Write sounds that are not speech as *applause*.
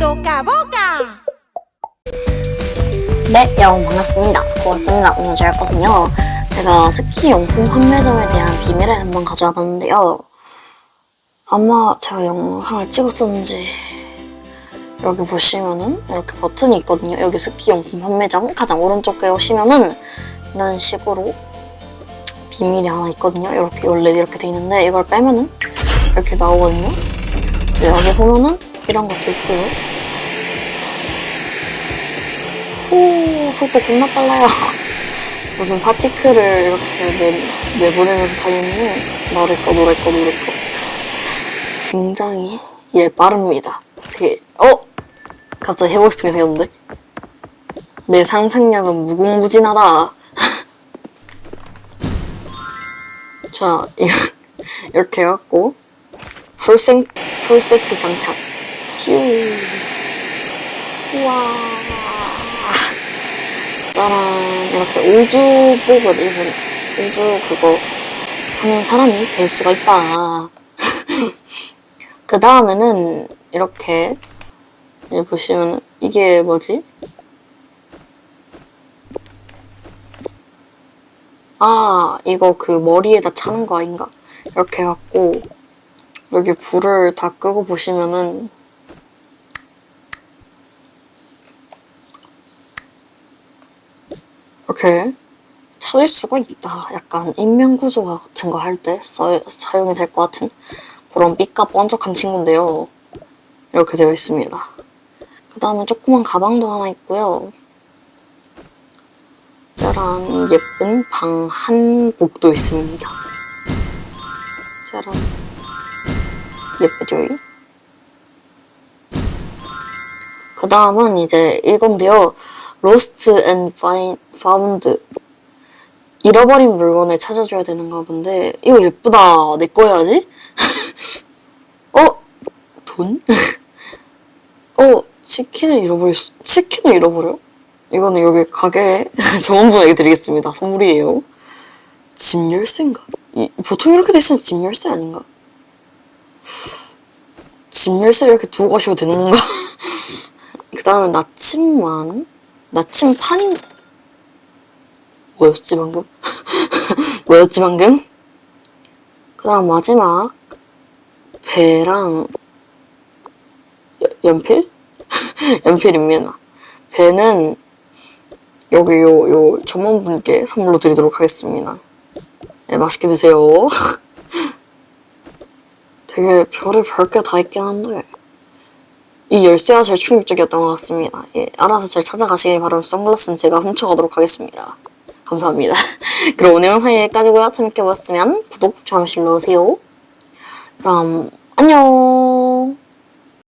또 까볼까? 네, 여러분 반갑습니다. 고맙습니다. 오늘 제가 할 거는요. 제가 스키 용품 판매점에 대한 비밀을 한번 가져와 봤는데요. 아마 제가 영상을 찍었었는지 여기 보시면은 이렇게 버튼이 있거든요. 여기 스키 용품 판매점 가장 오른쪽에 오시면은 이런 식으로 비밀이 하나 있거든요. 이렇게 원래 이렇게 돼 있는데 이걸 빼면은 이렇게 나오거든요. 여기 보면은 이런 것도 있고요. 후 속도 겁나 빨라요. *laughs* 무슨 파티클을 이렇게 내, 내보내면서 노래 거 노래 거 노래 거 굉장히 예 빠릅니다. 되게 어 갑자기 해보고 싶은 게 생겼는데 내 상상력은 무궁무진하다. *laughs* 자 이- *laughs* 이렇게 해갖고 풀생 풀 세트 장착. 휴. 우와. 짜란 이렇게 우주복을 입은 우주 그거 하는 사람이 될 수가 있다. *laughs* 그 다음에는 이렇게 여기 보시면 이게 뭐지? 아 이거 그 머리에다 차는 거 아닌가? 이렇게 해갖고 여기 불을 다 끄고 보시면은 이렇게 찾을 수가 있다. 약간 인명구조 같은 거 할 때 사용이 될 것 같은 그런 삐까 번쩍한 친구인데요. 이렇게 되어 있습니다. 그 다음에 조그만 가방도 하나 있고요. 짜란 예쁜 방 한복도 있습니다. 짜란 예쁘죠? 그 다음은 이제 이건데요. 로스트 앤 파운드 잃어버린 물건을 찾아줘야 되는가 본데 이거 예쁘다 내거 해야지 *laughs* 어? 돈? *laughs* 어? 치킨을 잃어버렸어 치킨을 잃어버려? 이거는 여기 가게에 정원분에게 *laughs* 드리겠습니다 선물이에요 집 열쇠인가? 이, 보통 이렇게 돼 있으면 집 열쇠 아닌가? 집 열쇠 이렇게 두고 가셔도 되는 건가? *laughs* 그 다음에 나침반 나침판인 뭐였지 방금? *laughs* 뭐였지 방금? 그 다음 마지막 배랑 여- 연필? *laughs* 연필입니다. 배는 여기 요, 요 전문분께 선물로 드리도록 하겠습니다. 네, 맛있게 드세요. 되게 별의 별게 다 있긴 한데 이 열쇠가 제일 충격적이었던 것 같습니다. 예, 알아서 잘 찾아가시길 바라면 선글라스는 제가 훔쳐가도록 하겠습니다. 감사합니다. *laughs* 그럼 오늘 영상 여기까지고요. 재밌게 보셨으면 구독, 좋아요, 눌러주세요. 그럼 안녕!